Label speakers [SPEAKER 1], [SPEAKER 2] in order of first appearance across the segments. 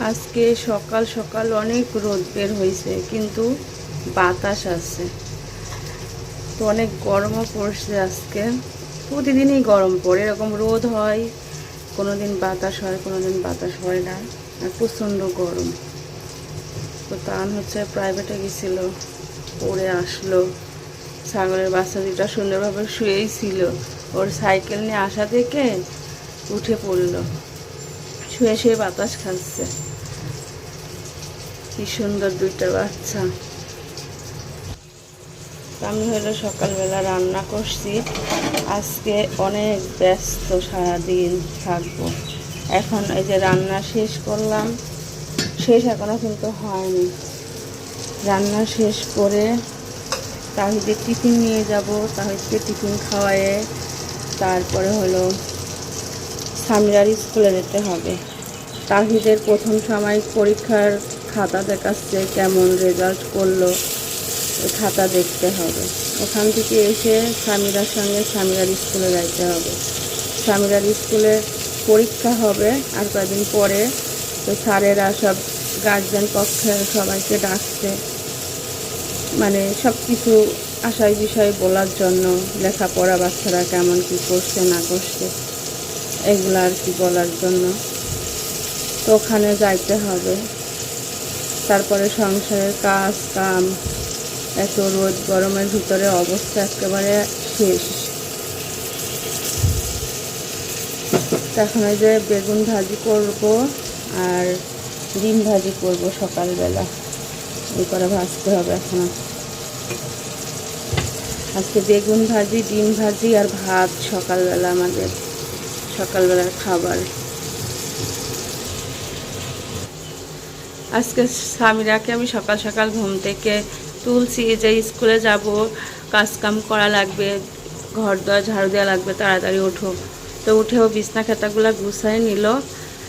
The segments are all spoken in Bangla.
[SPEAKER 1] আজকে সকাল সকাল অনেক রোদ বের হয়েছে, কিন্তু বাতাস আছে। তো অনেক গরমও পড়ছে আজকে। প্রতিদিনই গরম পড়ে, এরকম রোদ হয় কোনো দিন বাতাস হয় কোনো দিন বাতাস হয় না, আর প্রচণ্ড গরম। তো তান হচ্ছে প্রাইভেটে গেছিল, পড়ে আসলো। ছাগলের বাচ্চা দুটা সুন্দরভাবে শুয়েই ছিল। ওর সাইকেল নিয়ে আসা থেকে উঠে পড়ল। শুয়ে শুয়ে বাতাস খাচ্ছে। কি সুন্দর দুইটা বাচ্চা। আমি হলো সকালবেলা রান্না করছি। আজকে অনেক ব্যস্ত সারাদিন থাকব। এখন এই যে রান্না শেষ করলাম। শেষ এখনও কিন্তু হয়নি। রান্না শেষ করে তাহিদের টিফিন নিয়ে যাব, তাহিদকে টিফিন খাওয়ায়ে। তারপরে হলো সামিরার স্কুলে যেতে হবে। তাহিদের প্রথম সাময়িক পরীক্ষার খাতা দেখাচ্ছে কেমন রেজাল্ট করল খাতা দেখতে হবে। ওখান থেকে এসে স্বামীরার সঙ্গে স্বামীরার স্কুলে যাইতে হবে। স্বামীরার স্কুলে পরীক্ষা হবে, আর কয়েকদিন পরে তো স্যারেরা সব গার্জেন পক্ষের সবাইকে ডাকছে। মানে সব কিছু আশায় বিষয় বলার জন্য লেখাপড়া বাচ্চারা কেমন কি করছে না করছে, এগুলো আর কি বলার জন্য। তো ওখানে যাইতে হবে। তারপরে সংসারের কাজ, কাম, এত রোদ গরমের ভিতরে অবস্থা একেবারে শেষ। এখন ওই যে বেগুন ভাজি করব আর ডিম ভাজি করব সকালবেলা। এই করে ভাজতে হবে এখন। আজকে বেগুন ভাজি, ডিম ভাজি আর ভাত সকালবেলা আমাদের, সকালবেলার খাবার। আজকে স্বামীরাকে আমি সকাল সকাল ঘুম থেকে তুলছি যে স্কুলে যাব কাজ কাম করা লাগবে, ঘর দর ঝাড়ু দেওয়া লাগবে, তাড়াতাড়ি ওঠো। তো উঠেও বিছনা খাতাগুলো গুছাই নিল।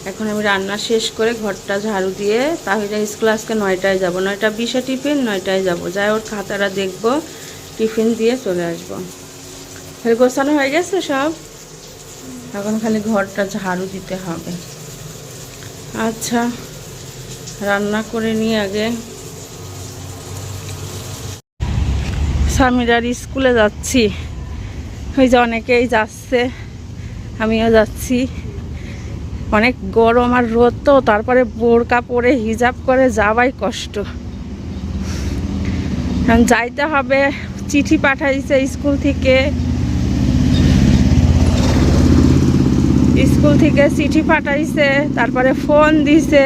[SPEAKER 1] এখন আমি রান্না শেষ করে ঘরটা ঝাড়ু দিয়ে তাহলে স্কুল আজকে নয়টায় যাব। নয়টা বিশে টিফিন, নয়টায় যাব। যাই ওর খাতাটা দেখব, টিফিন দিয়ে চলে আসব। ফের গোছানো হয়ে গেছে সব? এখন খালি ঘরটা ঝাড়ু দিতে হবে। আচ্ছা। রান্না করে নিয়ে আগে স্বামীরার স্কুলে যাচ্ছি। ওই যে অনেকেই যাচ্ছে, আমিও যাচ্ছি। অনেক গরম আর রোদ তো, তারপরে বোরকা পরে হিজাব করে যাওয়াই কষ্ট। যাইতে হবে, চিঠি পাঠাইছে স্কুল থেকে। স্কুল থেকে চিঠি পাঠাইছে, তারপরে ফোন দিছে।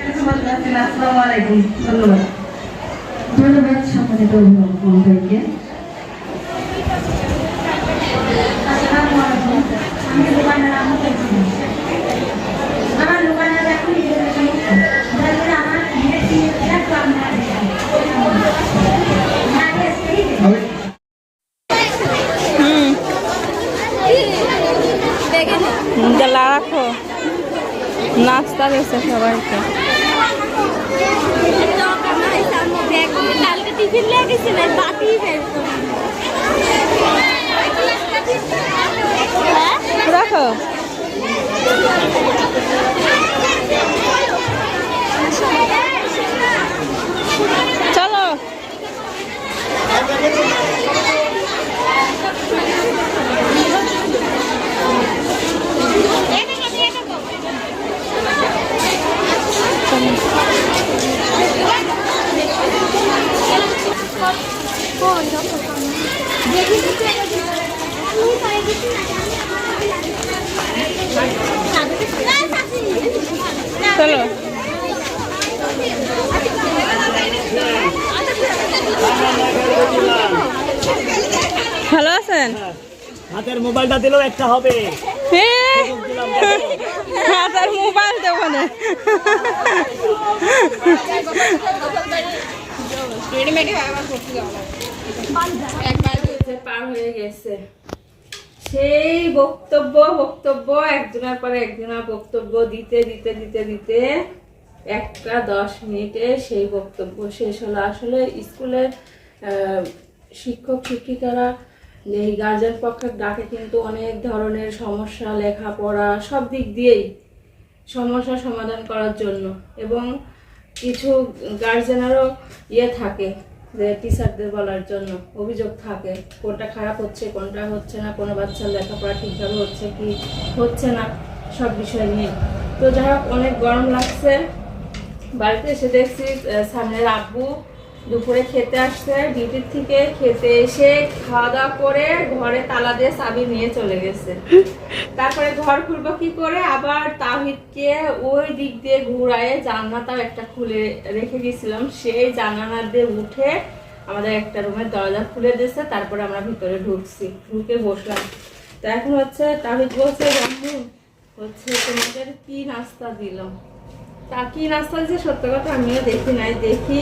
[SPEAKER 2] আসসালামু আলাইকুম ধন্যবাদ।
[SPEAKER 3] ধন্যবাদ সম্মানিত অভিভাবক মহোদয়কে আলাইকুম। আমি দোকানের আম্মু বলছি। আমার দোকানের এখন নিজের সমস্যা। যার জন্য আমার মেয়ের চিকিৎসা কম হয়। আগে সেই
[SPEAKER 1] হুম গেলা রাখো নাস্তা দিয়েছে সবাইকে
[SPEAKER 4] টিফিন লেগেছে না বাতি
[SPEAKER 1] রাখো চলো চলো। ভালো আছেন?
[SPEAKER 5] হাতের মোবাইলটা দিলেও একটা হবে।
[SPEAKER 1] এ,
[SPEAKER 5] দিলাম দেখো।
[SPEAKER 1] পার হয়ে গেছে। সেই বক্তব্য বক্তব্য একজনের পরে একজনের বক্তব্য দিতে দিতে দিতে দিতে একটা দশ মিনিটে সেই বক্তব্য শেষ হলো। আসলে স্কুলের শিক্ষক শিক্ষিকারা এই গার্জেন পক্ষের ডাকে কিন্তু অনেক ধরনের সমস্যা লেখাপড়া সব দিক দিয়েই সমস্যা সমাধান করার জন্য। এবং কিছু গার্জেনেরও ইয়ে থাকে যে টিচারদের বলার জন্য অভিযোগ থাকে, কোনটা খারাপ হচ্ছে, কোনটা হচ্ছে না, কোনো বাচ্চার লেখাপড়া ঠিকভাবে হচ্ছে কি হচ্ছে না, সব বিষয় নিয়ে। তো যাই অনেক গরম লাগছে। বাড়িতে এসে দেখছি সামনের আব্বু দুপুরে খেতে আসছে ডিউটির থেকে খেতে এসে খাওয়া দাওয়া করে ঘরে তালা দিয়ে চাবি নিয়ে চলে গেছে। তারপরে ঘর খুলবো কি করে? আবার তাহিদকে ওই দিক দিয়ে ঘুরায় জানলাটাও একটা খুলে রেখে গেছিলাম। সেই জানালা দিয়ে উঠে আমাদের একটা রুমের দরজা খুলে দিয়েছে, তারপরে আমরা ভিতরে ঢুকছি, ঢুকে বসলাম। তো এখন হচ্ছে তাহিদ বলছে হচ্ছে তোমাদের কি নাস্তা দিলাম তা কি নাস্তা দিচ্ছে সত্য কথা আমিও দেখি নাই দেখি।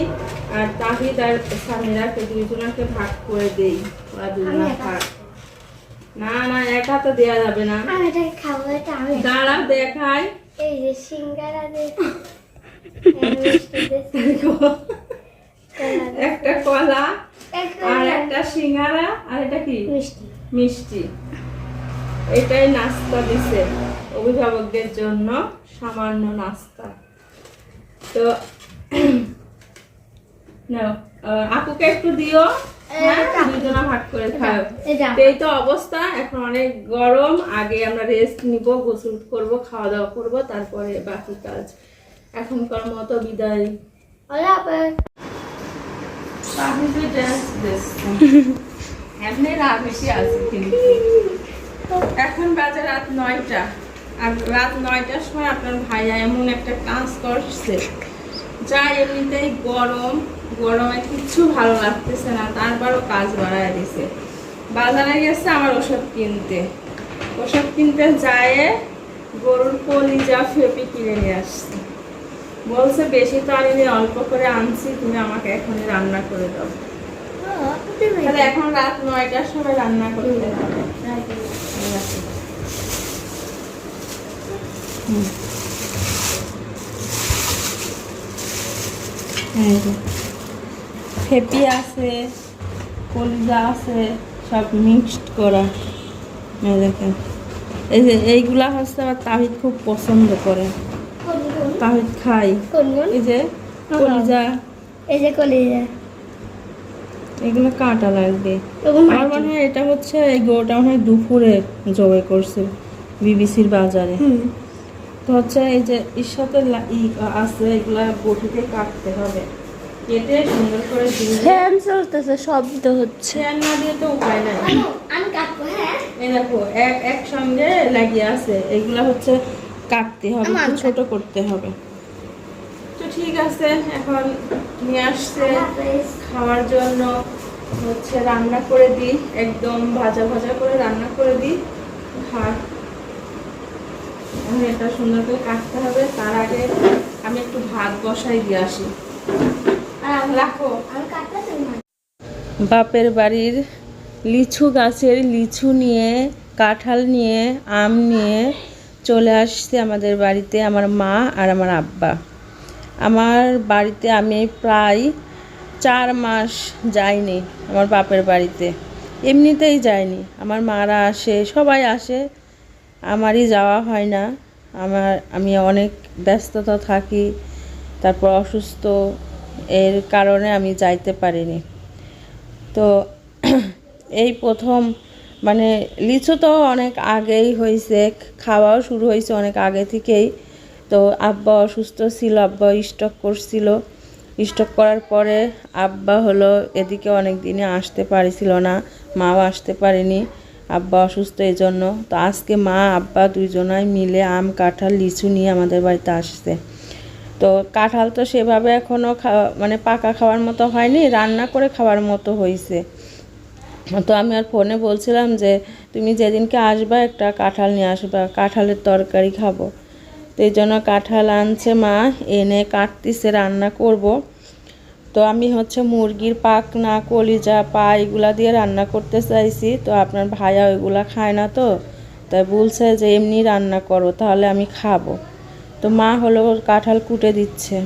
[SPEAKER 1] আর তাহিদ আর স্বামীরাকে দুইজনাকে ভাগ করে দেই। ওরা দুজনা ভাগ না না একা তো দেয়া যাবে না।
[SPEAKER 3] আমি এটাকে খাব এটা আমি
[SPEAKER 1] দাঁড়া দেখাই।
[SPEAKER 3] এই যে সিঙ্গারা।
[SPEAKER 1] একটা কলা আর একটা সিঙ্গারা আর এটা কি?
[SPEAKER 3] মিষ্টি।
[SPEAKER 1] মিষ্টি। এটাই নাস্তা দিছে। অভিভাবকদের জন্য সামান্য নাস্তা। তো নাও, আপুকে একটু দিও। হ্যাঁ। দুজনা ভাগ করে খাও।
[SPEAKER 3] এটা
[SPEAKER 1] তো এই তো অবস্থা এখন অনেক গরম আগে আমরা রেস্ট নিব গোসল করব খাওয়া দাওয়া করব তারপরে বাকি কাজ। এখনকার মতো বিদায়।
[SPEAKER 3] ওলা আবার
[SPEAKER 1] আপনি তো ড্যান্স দিচ্ছেন এমনি রাত বেশি আছে কিন্তু। এখন বাজে রাত নয়টা। আর রাত নয়টার সময় আপনার ভাইয়া এমন একটা কাজ করছে যা এমনিতেই গরম গরমে কিচ্ছু ভালো লাগতেছে না তারপরও কাজ বাড়ায় দিছে। বাজারে গেছে আমার ওষুধ কিনতে। ওষুধ কিনতে যায় গরুর কলিজা ফেপি কিনে নিয়ে আসছে। বলছে বেশি তো আনিনি অল্প করে আনছি তুমি আমাকে এখনই রান্না করে দাও। তাহলে এখন রাত নয়টার সময় রান্না করতে হবে ঠিক আছে। হুম। এই যে। ফেপি আছে কলিজা আছে সব মিক্সড করা। দেখেন। এই যে এইগুলা হচ্ছে আবার তাহিদ খুব পছন্দ করে। তাহিদ খাই। এই যে কলিজা।
[SPEAKER 3] এই যে কলিজা।
[SPEAKER 1] এগুলো কাঁটা লাগবে। আমার মনে হয় এটা হচ্ছে এই গরুটা মনে হয় দুপুরে জবাই করছে বিবিসির বাজারে। তো হচ্ছে এই যে এর সাথে ই আছে এগুলা বটিতে কাটতে হবে। কেটে সুন্দর করে
[SPEAKER 4] ফ্যান চলতেছে শব্দ হচ্ছে।
[SPEAKER 1] ফ্যান না দিয়ে তো উপায় নাই।
[SPEAKER 3] আমি কাটবো হ্যাঁ?
[SPEAKER 1] এই দেখো এক একসঙ্গে লাগিয়ে আছে। এগুলা হচ্ছে কাটতে হবে ছোট করতে হবে। তো ঠিক আছে এখন নিয়ে আসছে। খাওয়ার জন্য হচ্ছে রান্না করে দিই একদম ভাজা ভাজা করে রান্না করে দিই। এখন এটা সুন্দর করে কাটতে হবে তার আগে আমি একটু ভাত বসাই দিয়ে আসি। রাখো।
[SPEAKER 3] না।
[SPEAKER 1] বাপের বাড়ির লিচু গাছের লিচু নিয়ে কাঁঠাল নিয়ে আম নিয়ে চলে আসছে আমাদের বাড়িতে আমার মা আর আমার আব্বা। আমার বাড়িতে আমি প্রায় চার মাস যাইনি আমার বাপের বাড়িতে। এমনিতেই যাইনি। আমার মারা আসে সবাই আসে আমারই যাওয়া হয় না। আমার, আমি অনেক ব্যস্ততা থাকি, তারপর অসুস্থ, এর কারণে আমি যাইতে পারিনি। তো এই প্রথম মানে লিচু তো অনেক আগেই হয়েছে খাওয়াও শুরু হয়েছে অনেক আগে থেকেই। তো আব্বা অসুস্থ ছিল, আব্বা স্টক করছিল। স্টক করার পরে আব্বা হলো এদিকে অনেক দিনে আসতে পারিছিল না, মাও আসতে পারেনি। আব্বা অসুস্থ এই জন্য তো আজকে মা, আব্বা দুইজনাই মিলে আম, কাঁঠাল, লিচু নিয়ে আমাদের বাড়িতে আসছে। তো কাঁঠাল তো সেভাবে এখনও মানে পাকা খাওয়ার মতো হয়নি, রান্না করে খাওয়ার মতো হয়েছে তো আমি আর ফোনে বলছিলাম যে, তুমি যেদিনকে আসবা একটা কাঁঠাল নিয়ে আসবা, কাঁঠালের তরকারি খাব। তো এই জন্য কাঁঠাল আনছে মা, এনে কাটতিছে, রান্না করব। তো আমি হচ্ছে মুরগির পাক না কলিজা, পা এগুলা দিয়ে রান্না করতে চাইছি। তো আপনার ভাইয়া ওইগুলা খায় না তো, তাই বলছে যে, এমনি রান্না করো, তাহলে আমি খাব। তো মা হলো কাঁঠাল কুটে দিচ্ছে।